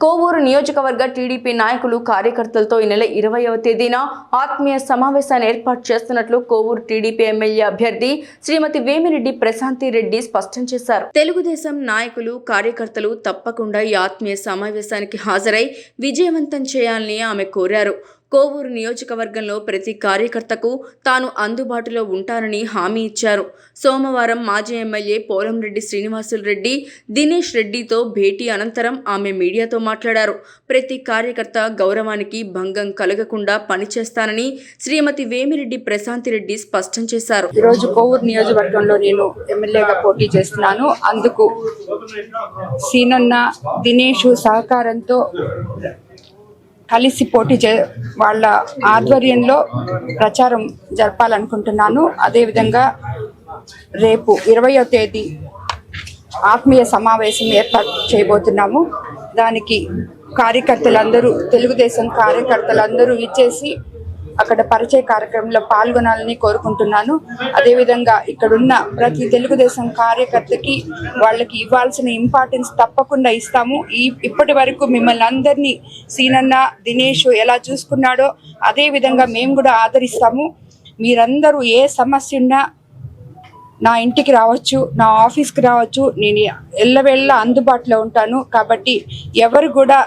కోవూరు నియోజకవర్గ టీడీపీ నాయకులు కార్యకర్తలతో ఈ నెల ఇరవైవ తేదీన ఆత్మీయ సమావేశాన్ని ఏర్పాటు చేస్తున్నట్లు కోవూరు టీడీపీ ఎమ్మెల్యే అభ్యర్థి శ్రీమతి వేమిరెడ్డి ప్రశాంతి రెడ్డి స్పష్టం చేశారు. తెలుగుదేశం నాయకులు కార్యకర్తలు తప్పకుండా ఈ ఆత్మీయ సమావేశానికి హాజరై విజయవంతం చేయాలని ఆమె కోరారు. కోవూరు నియోజకవర్గంలో ప్రతి కార్యకర్తకు తాను అందుబాటులో ఉంటానని హామీ ఇచ్చారు. సోమవారం మాజీ ఎమ్మెల్యే పోలంరెడ్డి శ్రీనివాసులు రెడ్డి దినేష్ రెడ్డితో భేటీ అనంతరం ఆమె మీడియాతో మాట్లాడారు. ప్రతి కార్యకర్త గౌరవానికి భంగం కలగకుండా పనిచేస్తానని శ్రీమతి వేమిరెడ్డి ప్రశాంతి రెడ్డి స్పష్టం చేశారు. ఈరోజు కోవూరు నియోజకవర్గంలో నేను ఎమ్మెల్యేగా పోటీ చేస్తున్నాను. అందుకు సీనన్న దినేష్ సహకారంతో కలిసి పోటీ చే వాళ్ళ ఆధ్వర్యంలో ప్రచారం జరపాలనుకుంటున్నాను. అదేవిధంగా రేపు ఇరవయో తేదీ ఆత్మీయ సమావేశం ఏర్పాటు చేయబోతున్నాము. దానికి కార్యకర్తలందరూ తెలుగుదేశం కార్యకర్తలందరూ ఇచ్చేసి అక్కడ పరిచయ కార్యక్రమంలో పాల్గొనాలని కోరుకుంటున్నాను. అదేవిధంగా ఇక్కడున్న ప్రతి తెలుగుదేశం కార్యకర్తకి వాళ్ళకి ఇవ్వాల్సిన ఇంపార్టెన్స్ తప్పకుండా ఇస్తాము. ఈ ఇప్పటి వరకు మిమ్మల్ని అందరినీ సీనన్న దినేష్ ఎలా చూసుకున్నాడో అదేవిధంగా మేము కూడా ఆదరిస్తాము. మీరందరూ ఏ సమస్య ఉన్నా నా ఇంటికి రావచ్చు నా ఆఫీస్కి రావచ్చు నేను ఎల్లవేళ్ళ అందుబాటులో ఉంటాను. కాబట్టి ఎవరు కూడా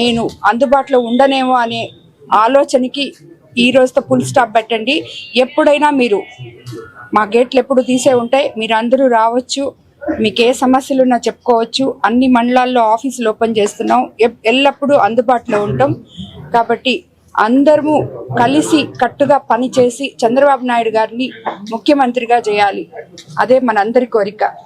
నేను అందుబాటులో ఉండనేమో అనే ఆలోచనకి ఈ రోజుతో ఫుల్ స్టాప్ పెట్టండి. ఎప్పుడైనా మీరు మా గేట్లు ఎప్పుడు తీసే ఉంటాయి మీరు అందరూ రావచ్చు మీకు ఏ సమస్యలు ఉన్నా చెప్పుకోవచ్చు. అన్ని మండలాల్లో ఆఫీసులు ఓపెన్ చేస్తున్నాం. ఎప్- ఎల్లప్పుడూ అందుబాటులో ఉంటాం. కాబట్టి అందరము కలిసి కట్టుగా పనిచేసి చంద్రబాబు నాయుడు గారిని ముఖ్యమంత్రిగా చేయాలి. అదే మనందరి కోరిక.